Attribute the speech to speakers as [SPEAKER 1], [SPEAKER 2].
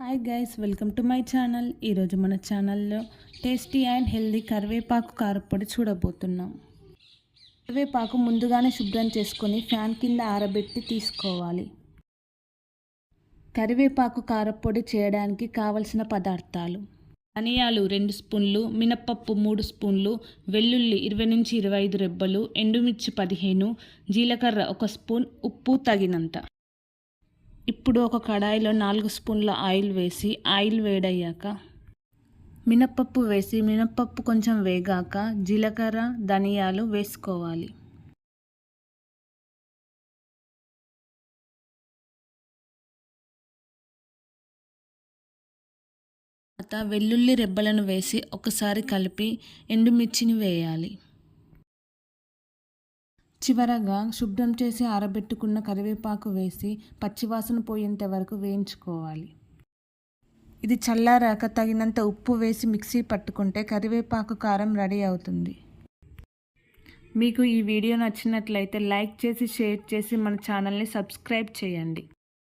[SPEAKER 1] Hi guys welcome to my channel ఈరోజు మన ఛానల్లో టేస్టీ అండ్ హెల్దీ కరివేపాకు కారపొడి చూడబోతున్నాం. కరివేపాకు ముందుగానే శుభ్రం చేసుకొని ఫ్యాన్ కింద ఆరబెట్టి తీసుకోవాలి. కరివేపాకు కారపొడి చేయడానికి కావలసిన పదార్థాలు. ధనియాలు రెండు స్పూన్లు మినప్పప్పు మూడు స్పూన్లు వెల్లుల్లి ఇరవై నుంచి ఇరవై ఐదు రెబ్బలు ఎండుమిర్చి పదిహేను జీలకర్ర ఒక స్పూన్ ఉప్పు తగినంత. ఇప్పుడు ఒక కడాయిలో నాలుగు స్పూన్ల ఆయిల్ వేసి ఆయిల్ వేడయ్యాక మినప్పప్పు వేసి మినప్పప్పు కొంచెం వేగాక జీలకర్ర ధనియాలు వేసుకోవాలి. తర్వాత వెల్లుల్లి రెబ్బలను వేసి ఒకసారి కలిపి ఎండుమిర్చిని వేయాలి. చివరగా శుభ్రం చేసి ఆరబెట్టుకున్న కరివేపాకు వేసి పచ్చివాసన పోయేంత వరకు వేయించుకోవాలి. ఇది చల్లారాక తగినంత ఉప్పు వేసి మిక్సీ పట్టుకుంటే కరివేపాకు కారం రెడీ అవుతుంది. మీకు ఈ వీడియో నచ్చినట్లయితే లైక్ చేసి షేర్ చేసి మన ఛానల్ని సబ్స్క్రైబ్ చేయండి.